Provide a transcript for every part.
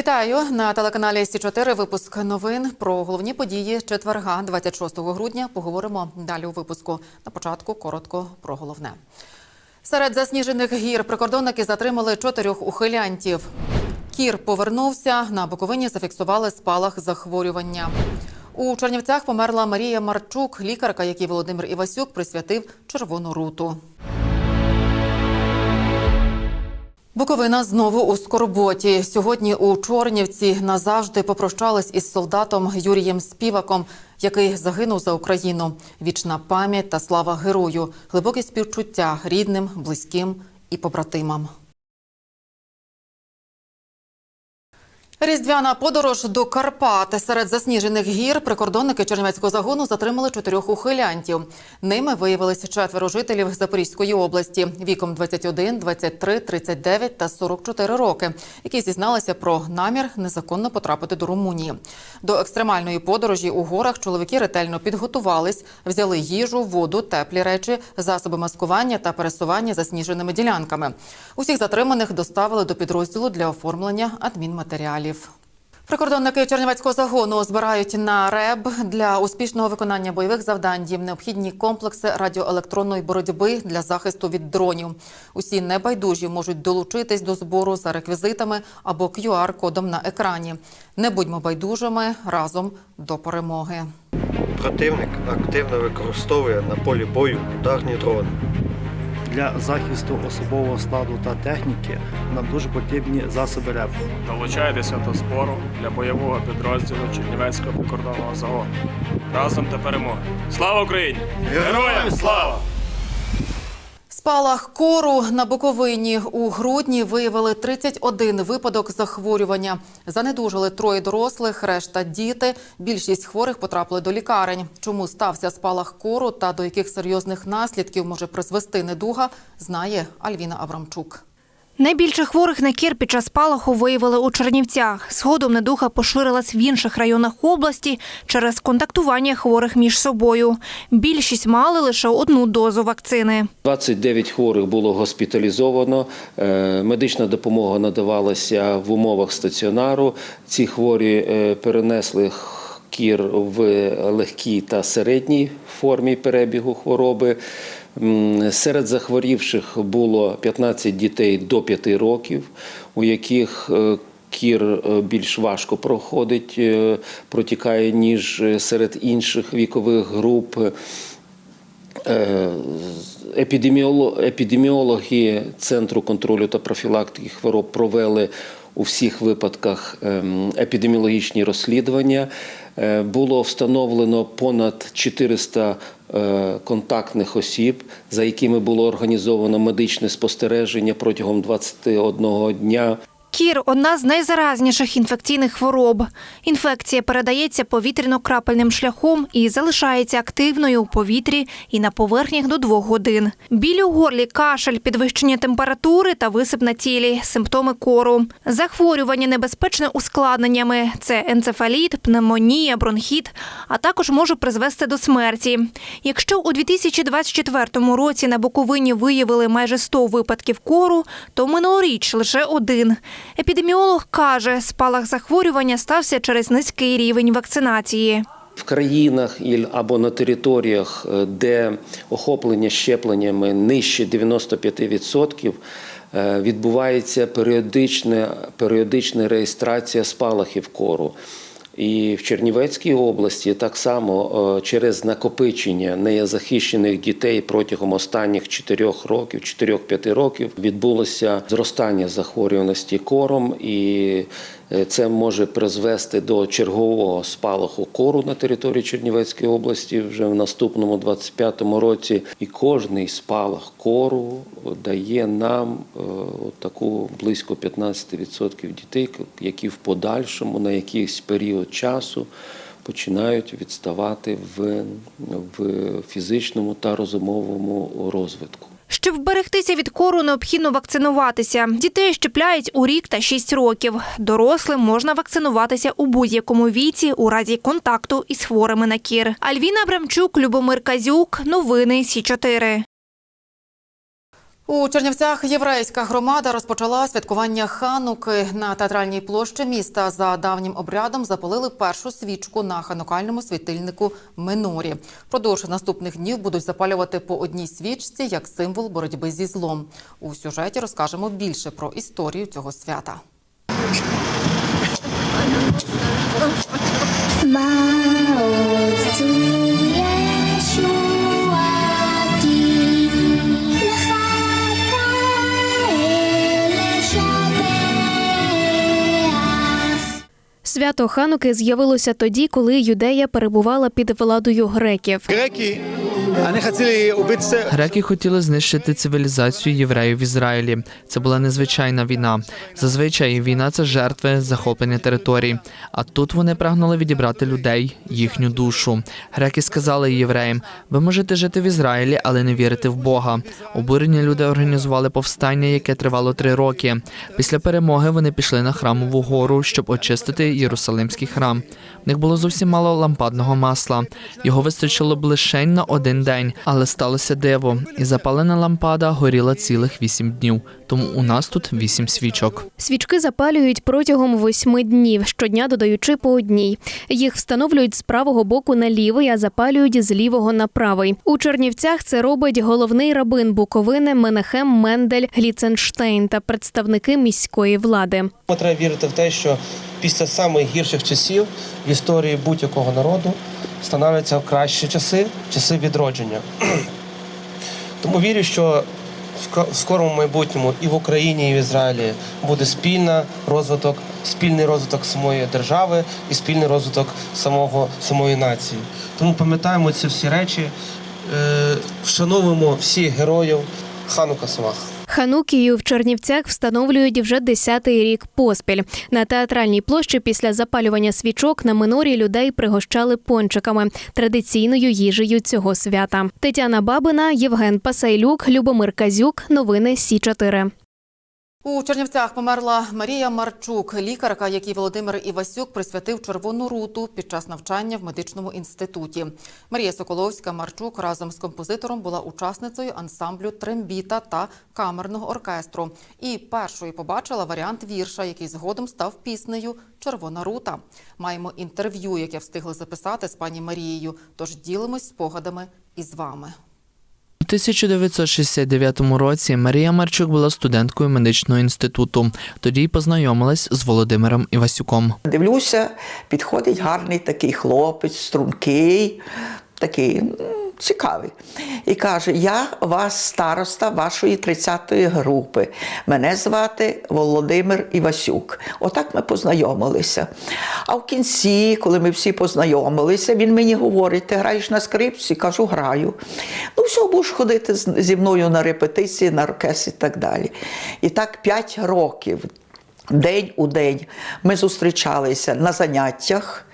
Вітаю на телеканалі Сі 4 Випуск новин про головні події четверга, 26 грудня. Поговоримо далі у випуску. На початку коротко про головне. Серед засніжених гір прикордонники затримали чотирьох ухилянтів. Кір повернувся. На Буковині зафіксували спалах захворювання. У Чернівцях померла Марія Марчук, лікарка, якій Володимир Івасюк присвятив червону руту. Буковина знову у скорботі. Сьогодні у Чорнівці назавжди попрощались із солдатом Юрієм Співаком, який загинув за Україну. Вічна пам'ять та слава герою, глибокі співчуття рідним, близьким і побратимам. Різдвяна подорож до Карпат. Серед засніжених гір прикордонники Чернівецького загону затримали чотирьох ухилянтів. Ними виявилися четверо жителів Запорізької області віком 21, 23, 39 та 44 роки, які зізналися про намір незаконно потрапити до Румунії. До екстремальної подорожі у горах чоловіки ретельно підготувались, взяли їжу, воду, теплі речі, засоби маскування та пересування засніженими ділянками. Усіх затриманих доставили до підрозділу для оформлення адмінматеріалів. Прикордонники Чернівецького загону збирають на РЕБ для успішного виконання бойових завдань. Їм необхідні комплекси радіоелектронної боротьби для захисту від дронів. Усі небайдужі можуть долучитись до збору за реквізитами або QR-кодом на екрані. Не будьмо байдужими разом до перемоги. Противник активно використовує на полі бою ударні дрони. Для захисту особового складу та техніки нам дуже потрібні засоби РЕП. Долучайтеся до збору для бойового підрозділу Чернівецького прикордонного загону. Разом до перемоги. Слава Україні! Героям слава! Спалах кору на Буковині у грудні виявили 31 випадок захворювання. Занедужили троє дорослих, решта діти. Більшість хворих потрапили до лікарень. Чому стався спалах кору та до яких серйозних наслідків може призвести недуга, знає Альвіна Аврамчук. Найбільше хворих на кір під час спалаху виявили у Чернівцях. Згодом недуга поширилась в інших районах області через контактування хворих між собою. Більшість мали лише одну дозу вакцини. 29 хворих було госпіталізовано. Е, Медична допомога надавалася в умовах стаціонару. Ці хворі е, перенесли кір в легкій та середній формі перебігу хвороби. Серед захворівших було 15 дітей до 5 років, у яких е, Кір е, більш важко проходить, е, протікає, ніж серед інших вікових груп. Епідеміологи Центру контролю та профілактики хвороб провели у всіх випадках ем, епідеміологічні розслідування. Було встановлено понад 400 е, контактних осіб, за якими було організовано медичне спостереження протягом 21 дня. Кір одна з найзаразніших інфекційних хвороб. Інфекція передається повітряно-крапельним шляхом і залишається активною у повітрі і на поверхнях до двох годин. Біль у горлі, кашель, підвищення температури та висип на тілі, симптоми кору. Захворювання небезпечне ускладненнями це енцефаліт, пневмонія, бронхіт, а також може призвести до смерті. Якщо у 2024 році на Буковині виявили майже 100 випадків кору, то минулоріч лише один. Епідеміолог каже, спалах захворювання стався через низький рівень вакцинації. В країнах або на територіях, е, де охоплення щепленнями нижче 95%, е, відбувається періодична, періодична реєстрація спалахів кору. І в Чернівецькій області так само е, через накопичення незахищених дітей протягом останніх 4 років, 4-5 років відбулося зростання захворюваності кором, і це може призвести до чергового спалаху кору на території Чернівецької області вже в наступному 25-му році. І кожний спалах кору дає нам е, таку близько 15% дітей, які в подальшому на якийсь період часу починають відставати в, в фізичному та розумовому розвитку. Щоб вберегтися від кору, необхідно вакцинуватися. Дітей щепляють у рік та 6 років. Дорослим можна вакцинуватися у будь-якому віці у разі контакту із хворими на кір. Альвіна Абрамчук, Любомир Казюк. Новини Сі 4 у Чернівцях єврейська громада розпочала святкування хануки на театральній площі міста. За давнім обрядом запалили першу свічку на ханукальному світильнику Минорі. Продовж наступних днів будуть запалювати по одній свічці як символ боротьби зі злом. У сюжеті розкажемо більше про історію цього свята. Мау, Свято Хануки з'явилося тоді, коли юдея перебувала під владою греків. Греки Греки хотіли знищити цивілізацію євреїв в Ізраїлі. Це була незвичайна війна. Зазвичай війна це жертви захоплення територій. А тут вони прагнули відібрати людей, їхню душу. Греки сказали євреям: ви можете жити в Ізраїлі, але не вірити в Бога. Обурені люди організували повстання, яке тривало три роки. Після перемоги вони пішли на храмову гору, щоб очистити Єрусалимський храм. В них було зовсім мало лампадного масла. Його вистачило б лише на один день, але сталося диво, і запалена лампада горіла цілих вісім днів. Тому у нас тут вісім свічок. Свічки запалюють протягом восьми днів, щодня додаючи по одній. Їх встановлюють з правого боку на лівий, а запалюють з лівого на правий. У Чернівцях це робить головний рабин Буковини Менахем Мендель Гліценштейн та представники міської влади. Треба вірити в те, що після самих гірших часів в історії будь-якого народу становляться кращі часи, часи відродження. Тому вірю, що в скорому майбутньому і в Україні, і в Ізраїлі буде спільна розвиток, спільний розвиток самої держави і спільний розвиток самого, самої нації. Тому пам'ятаємо ці всі речі, е, вшановуємо всіх героїв Ханука Самах. Ханукію в Чернівцях встановлюють вже десятий рік поспіль. На театральній площі після запалювання свічок на минорі людей пригощали пончиками традиційною їжею цього свята. Тетяна Бабина, Євген Пасайлюк, Любомир Казюк. Новини Сі 4 У Чернівцях померла Марія Марчук, лікарка, якій Володимир Івасюк присвятив червону руту під час навчання в медичному інституті. Марія Соколовська Марчук разом з композитором була учасницею ансамблю трембіта та камерного оркестру. І першою побачила варіант вірша, який згодом став піснею Червона рута. Маємо інтерв'ю, яке встигли записати з пані Марією. Тож ділимось спогадами із вами. У 1969 році Марія Марчук була студенткою медичного інституту. Тоді й познайомилась з Володимиром Івасюком. Дивлюся, підходить гарний такий хлопець, стрункий, такий цікавий. І каже: Я вас староста вашої 30-ї групи. Мене звати Володимир Івасюк. Отак ми познайомилися. А в кінці, коли ми всі познайомилися, він мені говорить: ти граєш на скрипці? Кажу, граю. Ну, все, будеш ходити зі мною на репетиції, на оркестр і так далі. І так 5 років. День у день ми зустрічалися на заняттях,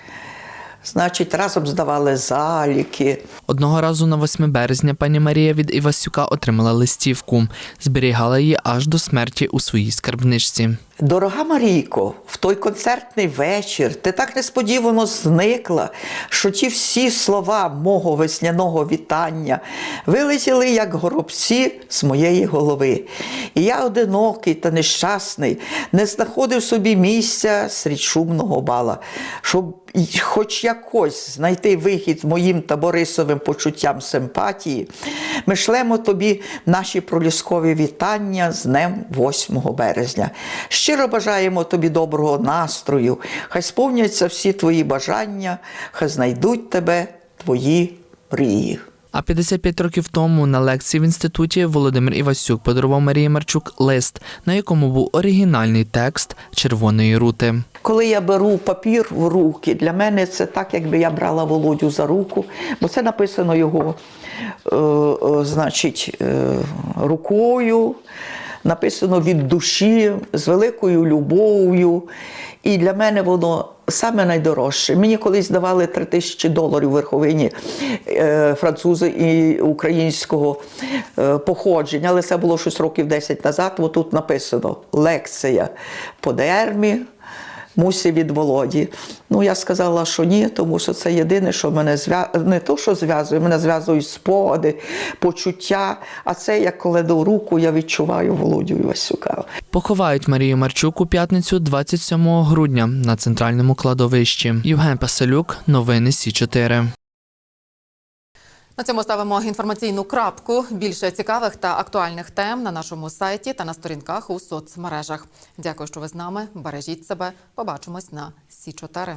значить, разом здавали заліки. Одного разу на 8 березня пані Марія від Івасюка отримала листівку. Зберігала її аж до смерті у своїй скарбничці. Дорога Марійко, в той концертний вечір ти так несподівано зникла, що ті всі слова мого весняного вітання вилетіли як горобці з моєї голови. І я одинокий та нещасний, не знаходив собі місця серед шумного бала, щоб хоч якось знайти вихід моїм та Борисовим почуттям симпатії, ми шлемо тобі наші проліскові вітання з днем 8 березня. Щиро бажаємо тобі доброго настрою, хай сповняться всі твої бажання, хай знайдуть тебе твої мрії. А 55 років тому на лекції в інституті Володимир Івасюк подарував Марії Марчук лист, на якому був оригінальний текст червоної рути. Коли я беру папір в руки, для мене це так, якби я брала Володю за руку, бо це написано його, е, е, значить, е, рукою, написано від душі, з великою любов'ю. І для мене воно саме найдорожче. Мені колись давали 3 тисячі доларів верховині е, французи і українського е, походження, але це було щось років 10 назад. Бо тут написано лекція по дермі мусі від Володі. Ну, я сказала, що ні, тому що це єдине, що мене зв'язує, не то, що зв'язує, мене зв'язують спогади, почуття. А це як коли до руку я відчуваю Володю Івасюка. Поховають Марію Марчук у п'ятницю 27 грудня на центральному кладовищі. Євген Паселюк, новини Сі 4 На цьому ставимо інформаційну крапку. Більше цікавих та актуальних тем на нашому сайті та на сторінках у соцмережах. Дякую, що ви з нами. Бережіть себе. Побачимось на Сі 4